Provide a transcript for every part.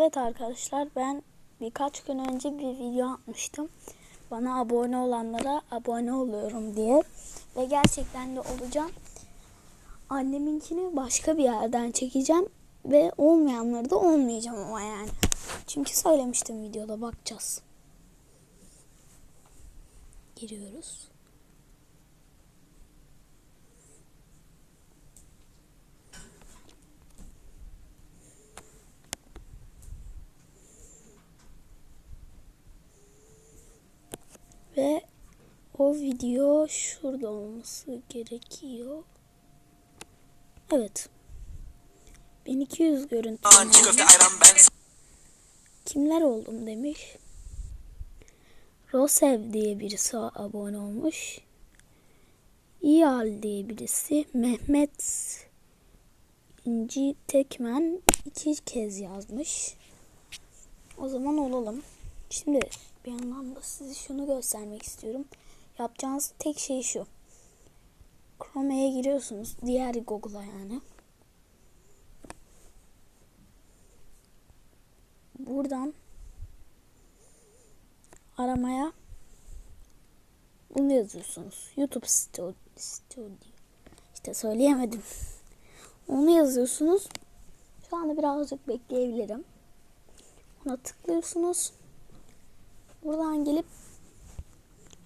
Evet arkadaşlar ben birkaç gün önce bir video atmıştım. Bana abone olanlara abone oluyorum diye. Ve gerçekten de olacağım. Anneminkini başka bir yerden çekeceğim. Ve olmayanları da olmayacağım ama yani. Çünkü söylemiştim videoda bakacağız. Giriyoruz. Ve o video şurada olması gerekiyor. Evet. 1200 görüntü. Kimler oldum demiş. Rosev diye birisi abone olmuş. İyal diye birisi. Mehmet İnci Tekmen iki kez yazmış. O zaman olalım. Şimdi bir yandan da size şunu göstermek istiyorum. Yapacağınız tek şey şu. Chrome'ye giriyorsunuz. Diğer Google'a yani. Buradan aramaya bunu yazıyorsunuz. YouTube Studio. İşte söyleyemedim. Onu yazıyorsunuz. Şu anda birazcık bekleyebilirim. Ona tıklıyorsunuz. Buradan gelip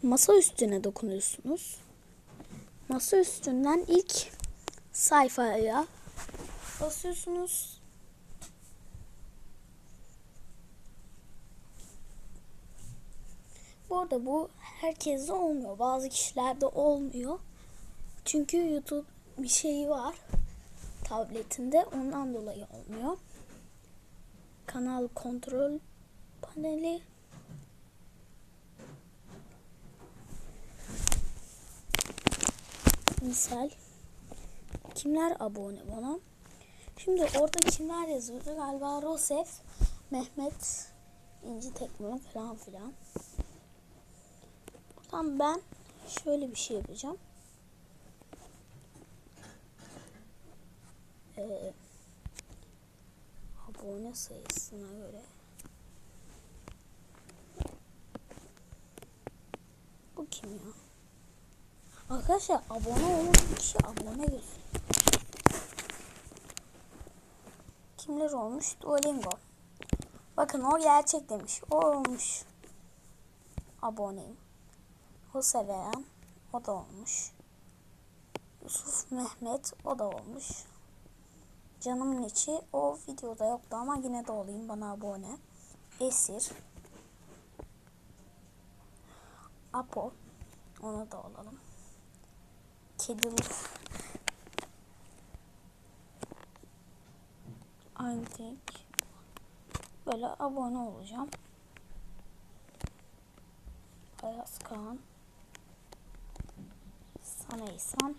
masa üstüne dokunuyorsunuz. Masa üstünden ilk sayfaya basıyorsunuz. Bu arada bu herkeste olmuyor. Bazı kişilerde olmuyor. Çünkü YouTube bir şeyi var tabletinde. Ondan dolayı olmuyor. Kanal kontrol paneli misal kimler abone bana? Şimdi orada kimler yazıyor? Galiba Rosef, Mehmet, İnci Tekme falan filan. Buradan ben şöyle bir şey yapacağım. Ee, abone sayısına göre bu kim ya? Arkadaşlar abone olan kişi abone gözü. Kimler olmuş? Duolingo. Bakın o gerçek demiş. O olmuş. Aboneyim. O seveyen. O da olmuş. Yusuf Mehmet. O da olmuş. Canımın içi. O videoda yoktu ama yine de olayım. Bana abone. Esir. Apo. Ona da olalım. Kedili. Antik. Böyle abone olacağım. Ayaz Kaan. Sana İhsan.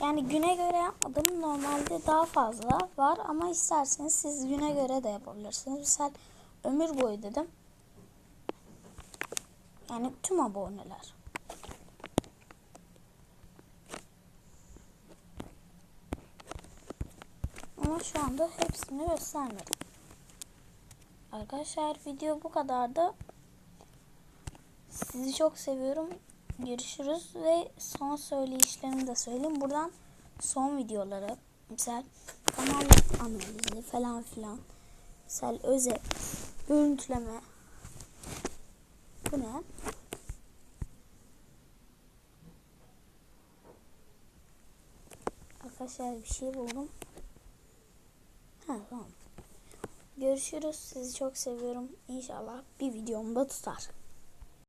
Yani güne göre yapmadım. Normalde daha fazla var ama isterseniz siz güne göre de yapabilirsiniz. Misal ömür boyu dedim. Yani tüm aboneler. Ama şu anda hepsini göstermedim. Arkadaşlar video bu kadardı. Sizi çok seviyorum. Görüşürüz ve son söyleyişlerimi de söyleyeyim. Buradan son videoları misal kanal analizi falan filan misal özet görüntüleme bu ne? Arkadaşlar bir şey buldum. Görüşürüz. Sizi çok seviyorum. İnşallah bir videomda tutar.